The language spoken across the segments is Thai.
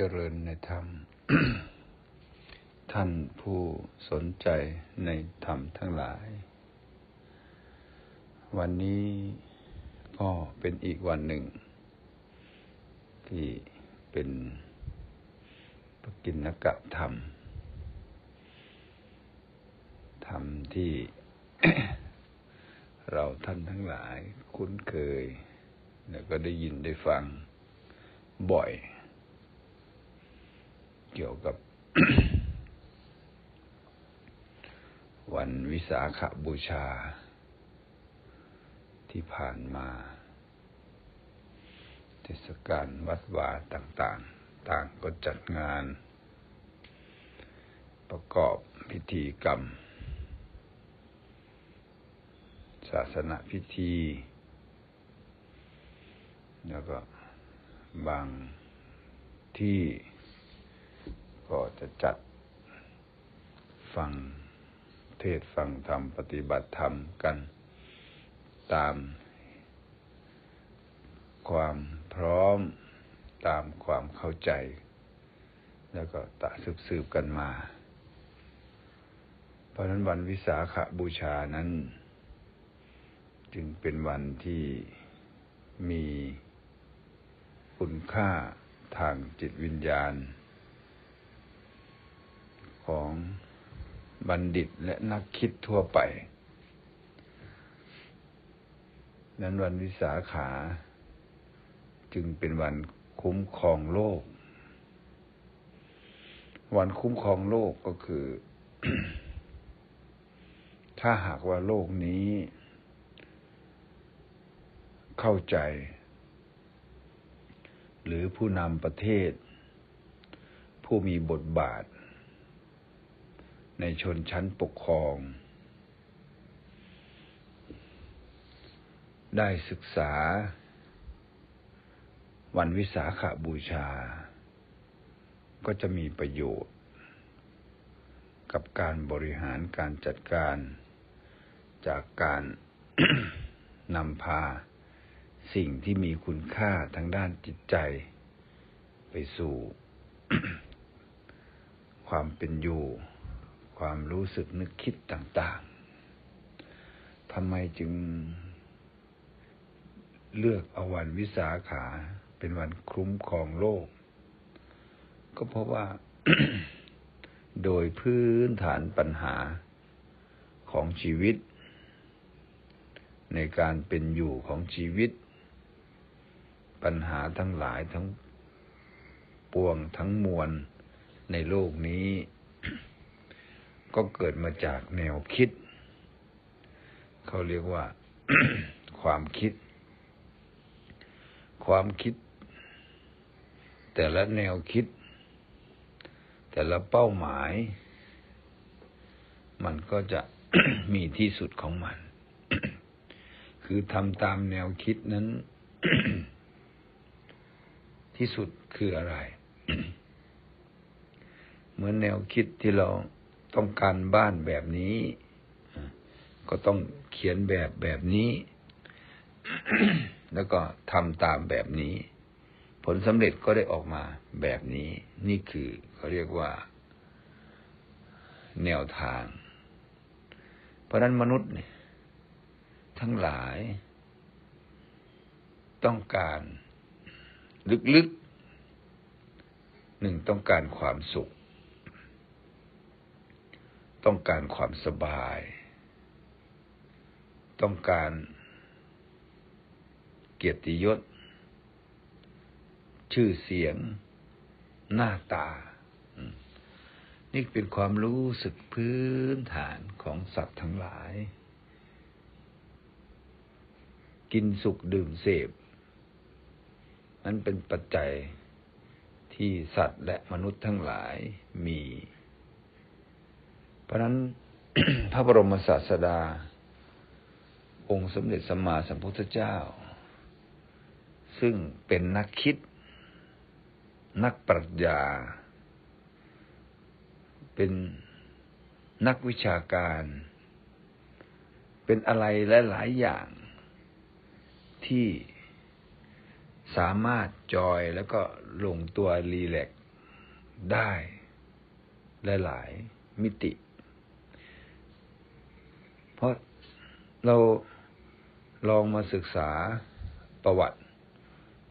เจริญในธรรม ท่านผู้สนใจในธรรมทั้งหลาย วันนี้ก็เป็นอีกวันหนึ่ง ที่เป็นปกินกะธรรม ธรรมที่เราท่านทั้งหลายคุ้นเคย แล้วก็ได้ยินได้ฟังบ่อย เกี่ยวกับ วันวิสาขบูชา ที่ผ่านมา เทศกาลวัดวาต่างๆ ต่างก็จัดงาน ประกอบพิธีกรรม ศาสนาพิธี แล้วก็บางที่ ก็จะจัดฟังเทศฟังธรรมปฏิบัติธรรมกันตามความพร้อมตามความเข้าใจ แล้วก็ตะสืบสืบกันมา เพราะนั้นวันวิสาขบูชานั้น จึงเป็นวันที่มีคุณค่าทางจิตวิญญาณ ของบัณฑิตและนักคิดทั่วไป นั้นวันวิสาขาจึงเป็นวันคุ้มครองโลก วันคุ้มครองโลกก็คือ ถ้าหากว่าโลกนี้ เข้าใจ หรือผู้นำประเทศ ผู้มีบทบาท ในชนชั้นปกครอง ได้ศึกษา วันวิสาขาบูชา ก็จะมีประโยชน์ กับการบริหารการจัดการ จากการนำพา สิ่งที่มีคุณค่าทางด้านจิตใจ ไปสู่ ความเป็นอยู่ ความรู้สึกนึกคิดต่างๆทำไมจึงเลือกเอาวันวิสาขาเป็นวันคุ้มครองโลก ก็เพราะว่าโดยพื้นฐานปัญหาของชีวิต ในการเป็นอยู่ของชีวิต ปัญหาทั้งหลายทั้งปวงทั้งมวลในโลกนี้ ก็เกิดมาจากแนวคิด เขาเรียกว่า ความคิด ความคิด แต่ละแนวคิด แต่ละเป้าหมาย มันก็จะมีที่สุดของมัน คือทำตามแนวคิดนั้น ที่สุดคืออะไร เหมือนแนวคิดที่เรา ต้องการบ้านแบบนี้ ก็ต้องเขียนแบบแบบนี้ แล้วก็ทำตามแบบนี้ ผลสำเร็จก็ได้ออกมาแบบนี้ นี่คือเขาเรียกว่า แนวทาง เพราะนั้นมนุษย์เนี่ยทั้งหลาย ต้องการลึกๆหนึ่งต้องการความสุข ต้องการความสบาย ต้องการเกียรติยศ ชื่อเสียง หน้าตา นี่เป็นความรู้สึกพื้นฐานของสัตว์ทั้งหลาย กินสุขดื่มเสพนั้นเป็นปัจจัยที่สัตว์และมนุษย์ทั้งหลายมี เพราะนั้นพระบรมศาสดา องค์สมเด็จสัมมาสัมพุทธเจ้า ซึ่งเป็นนักคิด นักปรัชญา เป็นนักวิชาการ เป็นอะไรหลาย ๆ อย่างที่สามารถจอยแล้วก็ลงตัวรีแลกได้ หลาย ๆ มิติ เพราะเราลองมาศึกษาประวัติ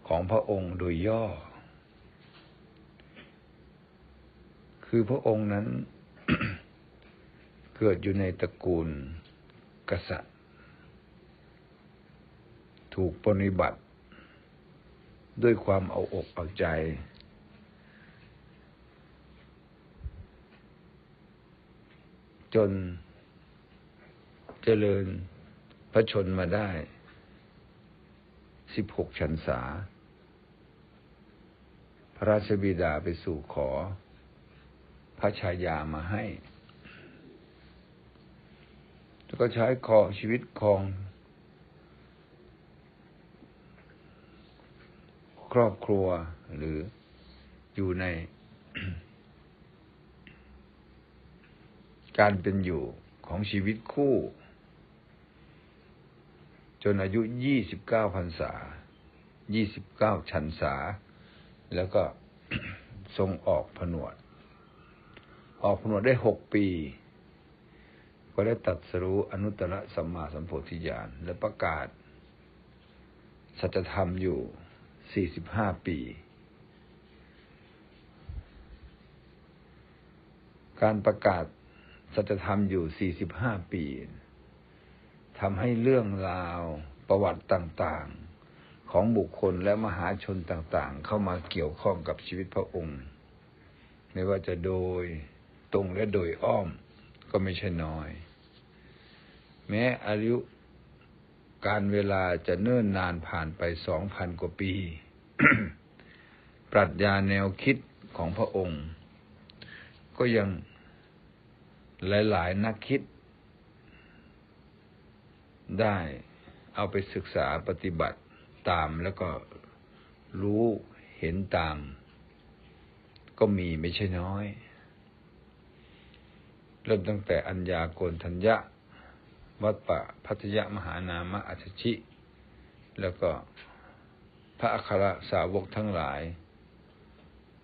ของพระองค์โดยย่อ คือพระองค์นั้น เกิดอยู่ในตระกูลกษัตริย์ ถูกปฏิบัติ ด้วยความเอาอกเอาใจ จน เจริญพระชนมาได้สิบหกชันษา พระราชบิดาไปสู่ขอ พระชายามาให้ แล้วก็ใช้คองชีวิตคองครอบครัวหรืออยู่ใน การเป็นอยู่ของชีวิตคู่ จนอายุยี่สิบเก้าพรรษายี่สิบเก้าชันษา แล้วก็ทรงออกผนวด ออกผนวดได้หกปี ก็ได้ตัดสรู้อนุตตรสัมมาสัมโพธิญาณและประกาศ สัจธรรมอยู่สี่สิบห้าปี การประกาศสัจธรรมอยู่45ปี ทำให้เรื่องราว ประวัติต่างๆ ของบุคคลและมหาชนต่างๆ เข้ามาเกี่ยวข้องกับชีวิตพระองค์ ไม่ว่าจะโดยตรงและโดยอ้อมก็ไม่ใช่น้อย แม้อายุการเวลาจะเนิ่นนานผ่านไปสองพันกว่าปี ปรัชญาแนวคิดของพระองค์ ก็ยังหลาย ๆ นักคิด ได้เอาไปศึกษาปฏิบัติตามแล้วก็รู้เห็นตาม ก็มีไม่ใช่น้อย เริ่มตั้งแต่อัญญาโกณทัญญะ วัดปะพัทยมหานามะอัจฉิแล้วก็พระอัครสาวกทั้งหลาย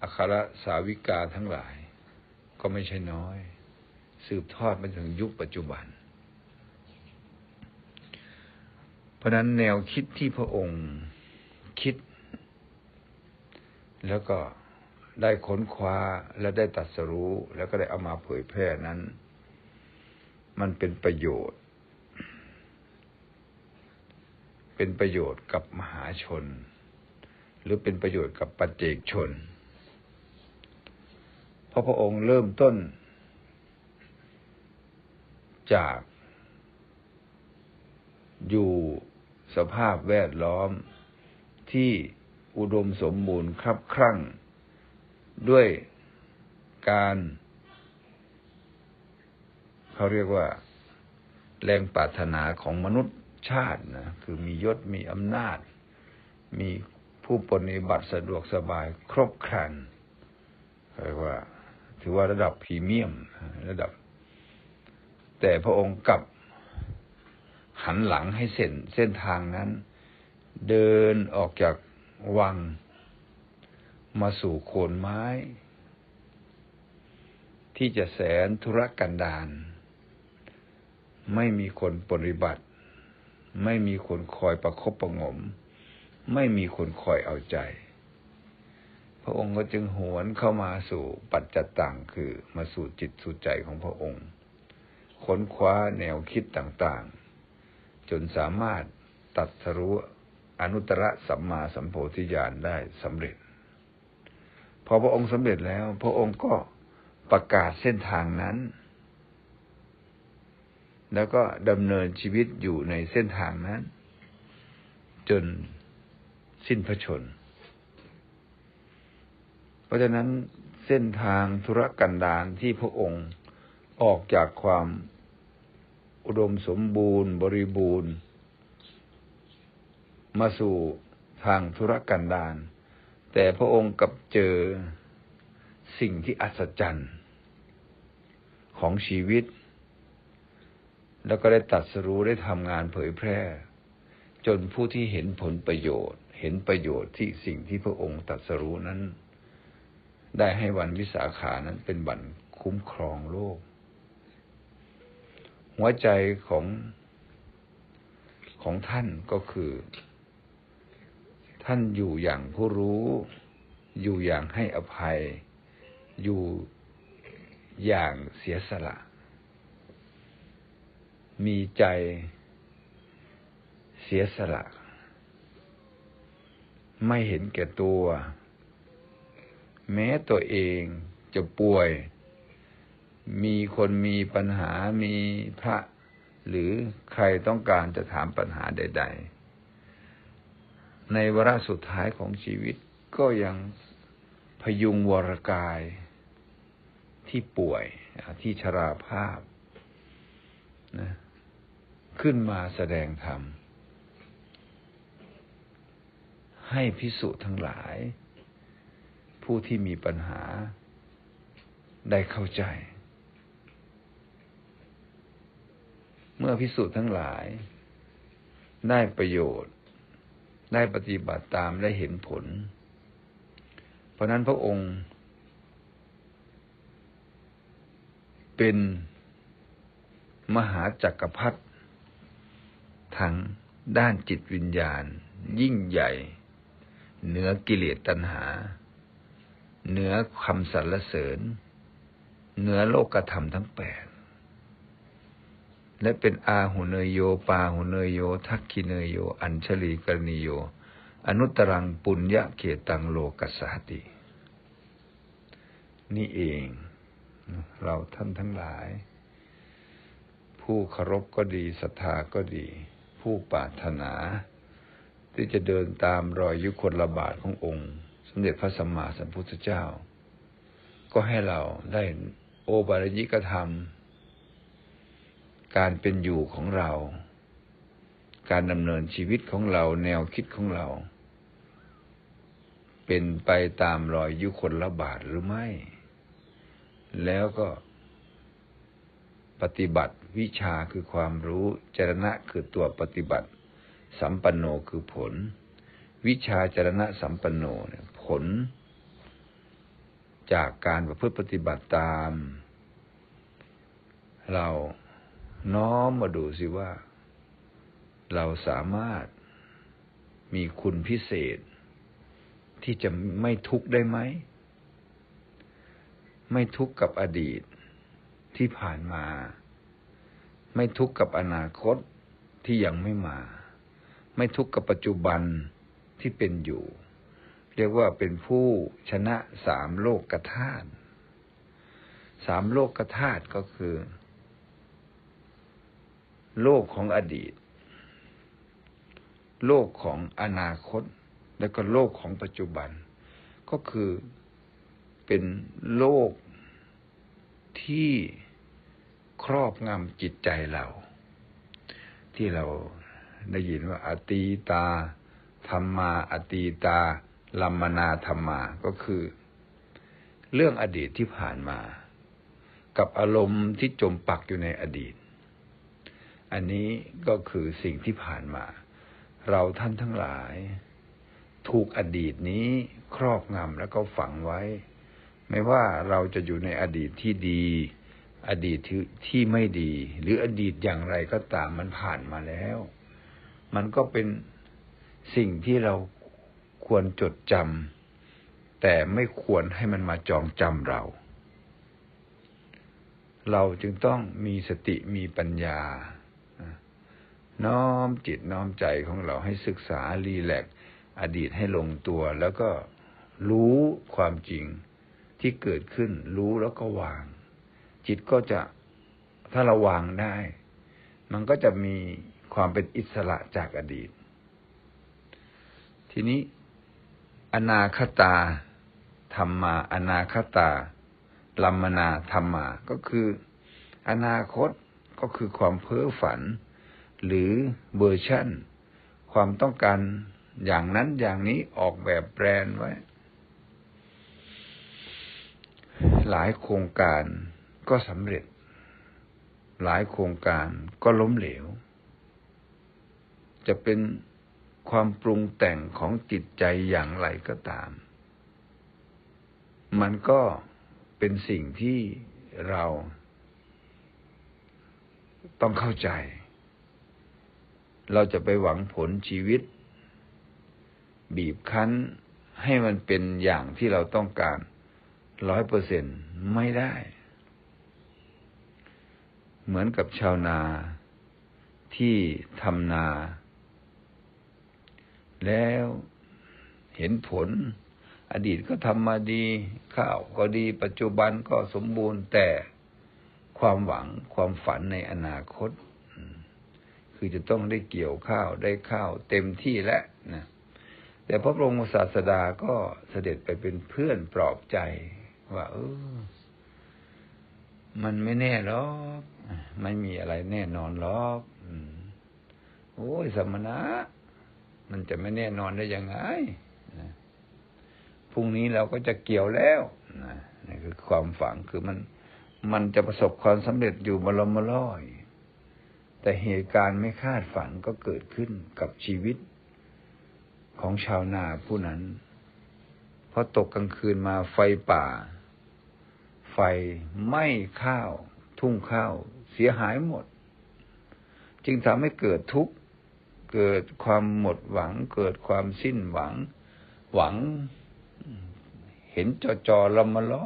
อัครสาวิกาทั้งหลาย ก็ไม่ใช่น้อย สืบทอดมาถึงยุคปัจจุบัน เพ ราะนั้นแนวคิดที่พระองค์คิด แล้วก็ได้ค้นคว้าและได้ตัดสรู้ แล้วก็ได้เอามาเผยแพร่นั้น มันเป็นประโยชน์ เป็นประโยชน์กับมหาชน หรือเป็นประโยชน์กับปัจเจกชน เพราะพระองค์เริ่มต้น จากอยู่ สภาพแวดล้อม ที่อุดมสมบูรณ์ครับครั่ง ด้วยการเขาเรียกว่า แรงปรารถนาของมนุษย์ชาตินะคือมียศมีอำนาจ มีผู้ปฏิบัติสะดวกสบายครบครันเรียกว่า ถือว่าระดับพรีเมียม ระดับ แต่พระองค์กลับ หันหลังให้เส้นเส้นทางนั้น เดินออกจากวัง มาสู่โคนไม้ ที่จะแสนธุรกันดารไม่มีคนปฏิบัติ ไม่มีคนคอยประคบประงม ไม่มีคนคอยเอาใจ พระองค์ก็จึงหวนเข้ามาสู่ปัจจตตังคือมาสู่จิตสู่ใจของพระองค์ ค้นคว้าแนวคิดต่างๆ จนสามารถตัดสรู้อนุตตรสัมมาสัมโพธิญาณได้สำเร็จ พอพระองค์สำเร็จแล้ว พระองค์ก็ประกาศเส้นทางนั้น แล้วก็ดำเนินชีวิตอยู่ในเส้นทางนั้น จนสิ้นพระชน เพราะฉะนั้นเส้นทางธุรกันดารที่พระองค์ออกจากความ อุดมสมบูรณ์ บริบูรณ์ มาสู่ทางธุรกันดารแต่พระองค์กับเจอสิ่งที่อัศจรรย์ของชีวิต แล้วก็ได้ตัดสรู้ได้ทำงานเผยแพร่ จนผู้ที่เห็นผลประโยชน์ เห็นประโยชน์ที่สิ่งที่พระองค์ตัดสรู้นั้น ได้ให้วันวิสาขานั้นเป็นวันคุ้มครองโลก หัวใจของของท่านก็คือ ท่านอยู่อย่างผู้รู้ อยู่อย่างให้อภัย อยู่อย่างเสียสละ มีใจเสียสละ ไม่เห็นแก่ตัว แม้ตัวเองจะป่วย มีคนมีปัญหามีพระ หรือใครต้องการจะถามปัญหาใด ๆ ในวาระสุดท้ายของชีวิตก็ยังพยุงวรกายที่ป่วยที่ชราภาพนะขึ้นมาแสดงธรรม ให้พิสุทั้งหลาย ผู้ที่มีปัญหาได้เข้าใจ เมื่อพิสุทั้งหลาย ได้ประโยชน์ ได้ปฏิบัติตามได้เห็นผล เพราะนั้นพระองค์ เป็นมหาจักรพรรดิทั้งด้านจิตวิญญาณ ยิ่งใหญ่ เหนือกิเลสตัณหา เหนือคำสรรเสริญ เหนือโลกธรรมทั้งแปด และเป็นอาหุเนยโยปาหุเนยโย ทักขิเนยโย อัญชลีกรณิโย อนุตรังปุญญะเขตังโลกัสสติ นี่เอง เราท่านทั้งหลาย ผู้เคารพก็ดีศรัทธาก็ดี ผู้ปรารถนา ที่จะเดินตามรอยยุคนละบาทขององค์ สมเด็จพระสัมมาสัมพุทธเจ้า ก็ให้เราได้โอบารยิกธรรม การเป็นอยู่ของเรา การดำเนินชีวิตของเราแนวคิดของเรา เป็นไปตามรอยยุคนละบาทหรือไม่ แล้วก็ปฏิบัติวิชาคือความรู้จรณะคือตัวปฏิบัติ สัมปันโนคือผล วิชาจรณะสัมปันโนเนี่ยผล จากการประพฤติปฏิบัติตาม เรา น้อมมาดูสิว่า เราสามารถมีคุณพิเศษ ที่จะไม่ทุกข์ได้ไหม ไม่ทุกข์กับอดีตที่ผ่านมา ไม่ทุกข์กับอนาคตที่ยังไม่มา ไม่ทุกข์กับปัจจุบันที่เป็นอยู่ เรียกว่าเป็นผู้ชนะสามโลกกธาตุสามโลกกธาตุก็คือ โลกของอดีต โลกของอนาคต แล้วก็โลกของปัจจุบัน ก็คือเป็นโลกที่ครอบงำจิตใจเรา ที่เราได้ยินว่าอตีตาธรรมาอตีตาลัมมนาธรรมาก็คือ เรื่องอดีตที่ผ่านมา กับอารมณ์ที่จมปักอยู่ในอดีต อันนี้ก็คือสิ่งที่ผ่านมา เราท่านทั้งหลาย ถูกอดีตนี้ครอบงำแล้วก็ฝังไว้ ไม่ว่าเราจะอยู่ในอดีตที่ดี อดีตที่ไม่ดี หรืออดีตอย่างไรก็ตามมันผ่านมาแล้ว มันก็เป็นสิ่งที่เราควรจดจำแต่ไม่ควรให้มันมาจองจำเรา เราจึงต้องมีสติมีปัญญา น้อมจิตน้อมใจของเราให้ศึกษารีแลกอดีตให้ลงตัว แล้วก็รู้ความจริงที่เกิดขึ้น รู้แล้วก็วาง จิตก็จะถ้าเราวางได้ มันก็จะมีความเป็นอิสระจากอดีต ทีนี้ อนาคตาธรรมา อนาคตาลัมมนาธรรมา ก็คือ อนาคตก็คือความเพ้อฝัน หรือเวอร์ชันความต้องการอย่างนั้นอย่างนี้ออกแบบแบรนด์ไว้ หลายโครงการก็สำเร็จ หลายโครงการก็ล้มเหลว จะเป็นความปรุงแต่งของจิตใจอย่างไรก็ตาม มันก็เป็นสิ่งที่เราต้องเข้าใจ เราจะไปหวังผลชีวิต บีบคั้นให้มันเป็นอย่างที่เราต้องการร้อยเปอร์เซ็นไม่ได้ เหมือนกับชาวนาที่ทำนา แล้วเห็นผล อดีตก็ทำมาดี ข้าวก็ดี ปัจจุบันก็สมบูรณ์แต่ความหวังความฝันในอนาคต คือจะต้องได้เกี่ยวข้าวได้ข้าวเต็มที่แล้วนะแต่พระบรมศาสดาก็เสด็จไปเป็นเพื่อนปลอบใจ ว่า เออ มันไม่แน่หรอกไม่มีอะไรแน่นอนหรอกโอ้ยสมณะ มันจะไม่แน่นอนได้ยังไงพรุ่งนี้เราก็จะเกี่ยวแล้วนะนี่คือความฝังคือมัน มันจะประสบความสำเร็จอยู่บลมล่อย แต่เหตุการณ์ไม่คาดฝันก็เกิดขึ้นกับชีวิต ของชาวนาผู้นั้นพอตกกลางคืนมาไฟป่า ไฟไหม้ข้าว ทุ่งข้าว เสียหายหมด จึงทำให้เกิดทุกข์เกิดความหมดหวัง เกิดความสิ้นหวัง หวังเห็นจอจอลำมาล่อ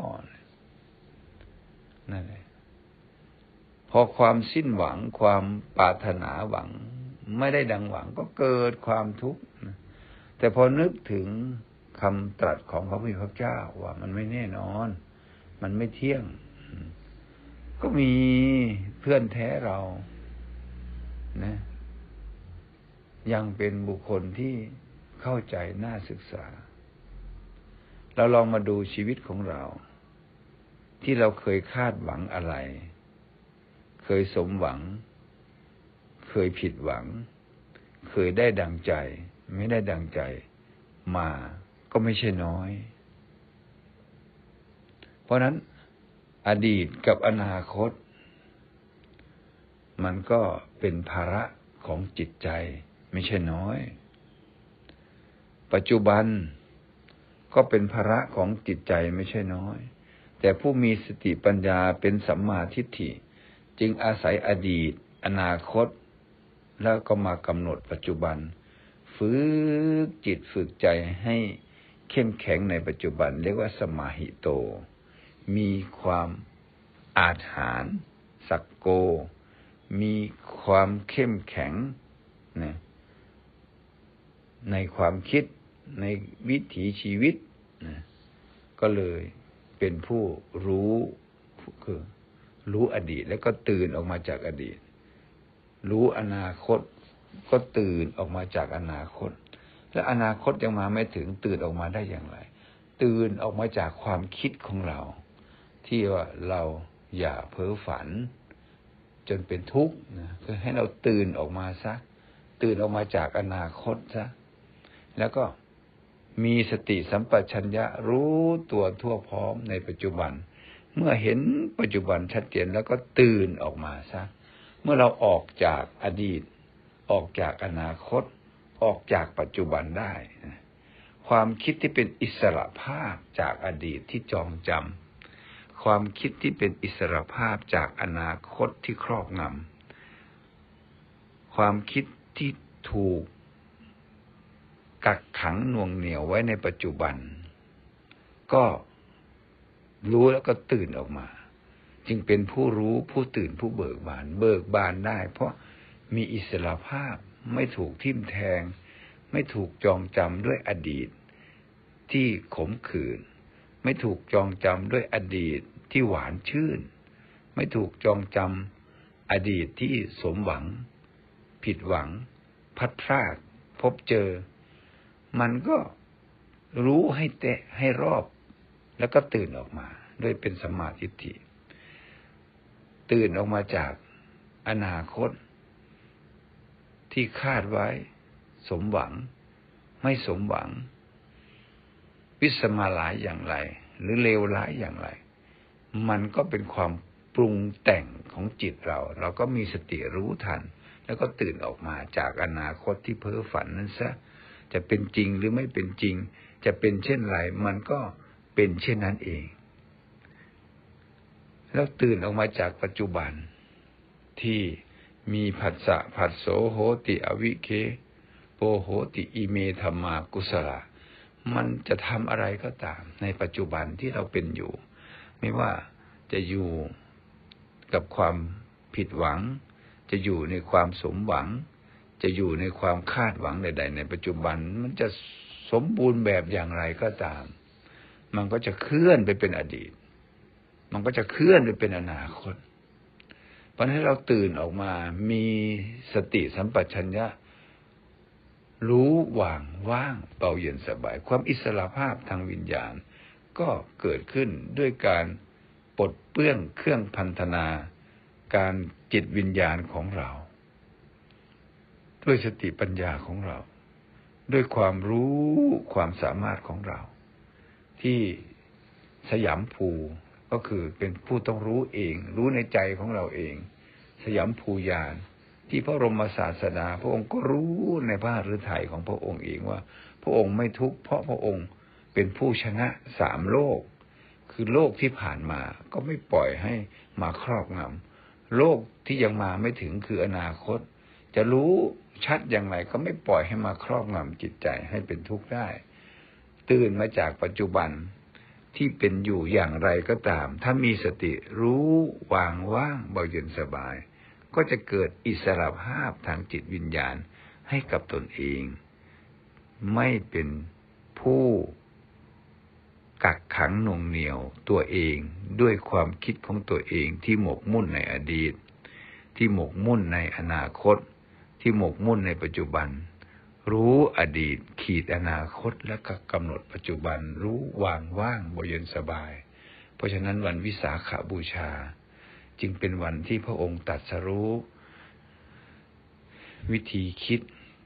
นั่นแหละ พอความสิ้นหวังความปรารถนาหวัง ไม่ได้ดังหวังก็เกิดความทุกข์แต่พอนึกถึงคำตรัสของพระพุทธเจ้าว่ามันไม่แน่นอน มันไม่เที่ยง ก็มีเพื่อนแท้เรา นะ ยังเป็นบุคคลที่เข้าใจน่าศึกษา เราลองมาดูชีวิตของเรา ที่เราเคยคาดหวังอะไร เคยสมหวัง เคยผิดหวัง เคยได้ดังใจ ไม่ได้ดังใจ มาก็ไม่ใช่น้อย เพราะนั้นอดีตกับอนาคต มันก็เป็นภาระของจิตใจ ไม่ใช่น้อย ปัจจุบันก็เป็นภาระของจิตใจไม่ใช่น้อย แต่ผู้มีสติปัญญาเป็นสัมมาทิฏฐิ จึงอาศัยอดีต อนาคต แล้วก็มากำหนดปัจจุบัน ฝึกจิตฝึกใจให้เข้มแข็งในปัจจุบัน เรียกว่าสมาหิโต มีความอาถรรสักโก มีความเข้มแข็งนะในความคิดในวิถีชีวิตนะก็เลยเป็นผู้รู้คือ รู้อดีตแล้วก็ตื่นออกมาจากอดีต รู้อนาคตก็ตื่นออกมาจากอนาคต และอนาคตยังมาไม่ถึงตื่นออกมาได้อย่างไร ตื่นออกมาจากความคิดของเรา ที่ว่าเราอย่าเพ้อฝัน จนเป็นทุกข์นะคือให้เราตื่นออกมาซะตื่นออกมาจากอนาคตซะแล้วก็มีสติสัมปชัญญะรู้ตัวทั่วพร้อมในปัจจุบัน เมื่อเห็นปัจจุบันชัดเจนแล้วก็ตื่นออกมาซะเมื่อเราออกจากอดีต ออกจากอนาคต ออกจากปัจจุบันได้ ความคิดที่เป็นอิสระภาพจากอดีตที่จองจำความคิดที่เป็นอิสระภาพจากอนาคตที่ครอบงำความคิดที่ถูกกักขังน่วงเหนียวไว้ในปัจจุบัน ก็ รู้แล้วก็ตื่นออกมา จึงเป็นผู้รู้ผู้ตื่นผู้เบิกบาน เบิกบานได้ เพราะมีอิสระภาพไม่ถูกทิ่มแทง ไม่ถูกจองจำด้วยอดีต ที่ขมขื่นไม่ถูกจองจำด้วยอดีตที่หวานชื่น ไม่ถูกจองจำอดีตที่สมหวัง ผิดหวัง พัดพลาดพบเจอ มันก็รู้ให้เตะให้รอบ แล้วก็ตื่นออกมา ด้วยเป็นสมาธิิตื่นออกมาจากอนาคต ที่คาดไว้ สมหวัง ไม่สมหวัง วิสมาหลายอย่างไร หรือเลวร้ายอย่างไร มันก็เป็นความปรุงแต่งของจิตเรา เราก็มีสติรู้ทัน แล้วก็ตื่นออกมาจากอนาคตที่เพ้อฝันนั้นซะจะเป็นจริงหรือไม่เป็นจริง จะเป็นเช่นไร มันก็ เป็นเช่นนั้นเอง แล้วตื่นออกมาจากปัจจุบัน ที่มีผัสสะผัสโสโหติอวิเค โปโหติอิเมธรรมากุสละมันจะทำอะไรก็ตาม ในปัจจุบันที่เราเป็นอยู่ ไม่ว่าจะอยู่กับความผิดหวัง จะอยู่ในความสมหวัง จะอยู่ในความคาดหวังใด ๆ ในปัจจุบันมันจะสมบูรณ์แบบอย่างไรก็ตาม มันก็จะเคลื่อนไปเป็นอดีต มันก็จะเคลื่อนไปเป็นอนาคต เพราะให้เราตื่นออกมา มีสติสัมปชัญญะ รู้ว่างว่างเบาเย็นสบาย ความอิสระภาพทางวิญญาณ ก็เกิดขึ้นด้วยการปลดเปื้องเครื่องพันธนา การจิตวิญญาณของเรา ด้วยสติปัญญาของเรา ด้วยความรู้ความสามารถของเรา ที่สยามภูก็คือเป็นผู้ต้องรู้เอง รู้ในใจของเราเอง สยามภูญาณที่พระบรมศาสดา พระองค์ก็รู้ในพระฤทัยของพระองค์เองว่า พระองค์ไม่ทุกข์เพราะพระองค์เป็นผู้ชนะสามโลก คือโลกที่ผ่านมาก็ไม่ปล่อยให้มาครอบงำโลกที่ยังมาไม่ถึงคืออนาคต จะรู้ชัดอย่างไรก็ไม่ปล่อยให้มาครอบงำจิตใจให้เป็นทุกข์ได้ ตื่นมาจากปัจจุบันที่เป็นอยู่อย่างไรก็ตาม ถ้ามีสติรู้วางว่างเบาเย็นสบาย ก็จะเกิดอิสระภาพทางจิตวิญญาณให้กับตนเอง ไม่เป็นผู้กักขังหน่วงเหนียวตัวเองด้วยความคิดของตัวเองที่หมกมุ่นในอดีต ที่หมกมุ่นในอนาคต ที่หมกมุ่นในปัจจุบัน รู้อดีต ขีดอนาคตและก็กำหนดปัจจุบันรู้วางว่างบเย็นสบาย เพราะฉะนั้นวันวิสาขาบูชา จึงเป็นวันที่พระองค์ตัดสรู้ วิธีคิด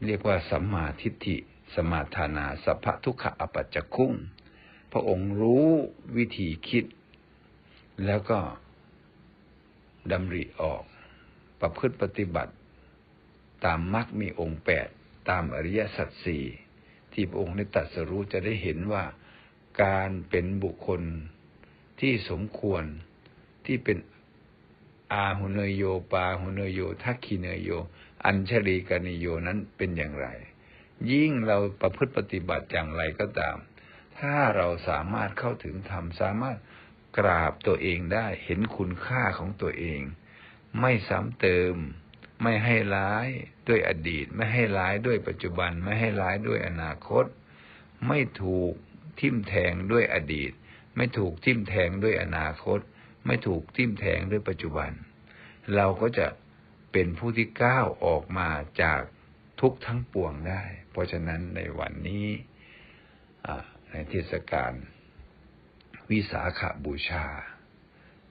เรียกว่าสัมมาทิฏฐิ สมาทานาสัพพทุกขอปัจจคุ้งพระองค์รู้วิธีคิด แล้วก็ดำริออก ประพฤติปฏิบัติ ตามมรรคมีองค์แปด ตามอริยสัจสี่ที่พระองค์ได้ตรัสรู้จะได้เห็นว่าการเป็นบุคคลที่สมควรที่เป็นอาหุเนยโยปาหุเนยโยทักขีเนยโย อัญชลีกานิโยนั้นเป็นอย่างไร ยิ่งเราประพฤติปฏิบัติอย่างไรก็ตาม ถ้าเราสามารถเข้าถึงธรรมสามารถกราบตัวเองได้เห็นคุณค่าของตัวเอง ไม่ซ้ำเติม ไม่ให้ร้าย ด้วยอดีต ไม่ให้ร้ายด้วยปัจจุบันไม่ให้ร้ายด้วยอนาคต ไม่ถูกทิ่มแทงด้วยอดีต ไม่ถูกทิ่มแทงด้วยอนาคต ไม่ถูกทิ่มแทงด้วยปัจจุบัน เราก็จะเป็นผู้ที่ก้าวออกมาจากทุกทั้งปวงได้ เพราะฉะนั้นในวันนี้ในเทศกาลวิสาขาบูชา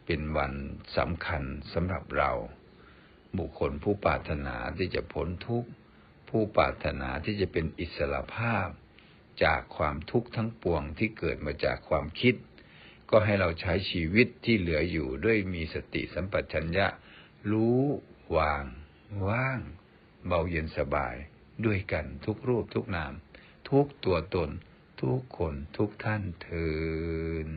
เป็นวันสำคัญสำหรับเรา บุคคลผู้ปรารถนาที่จะพ้นทุกข์ ผู้ปรารถนาที่จะเป็นอิสระภาพ จากความทุกข์ทั้งปวงที่เกิดมาจากความคิด ก็ให้เราใช้ชีวิตที่เหลืออยู่ด้วยมีสติสัมปชัญญะ รู้วาง ว่าง เบาเย็นสบาย ด้วยกันทุกรูปทุกนาม ทุกตัวตน ทุกคนทุกท่านเทิน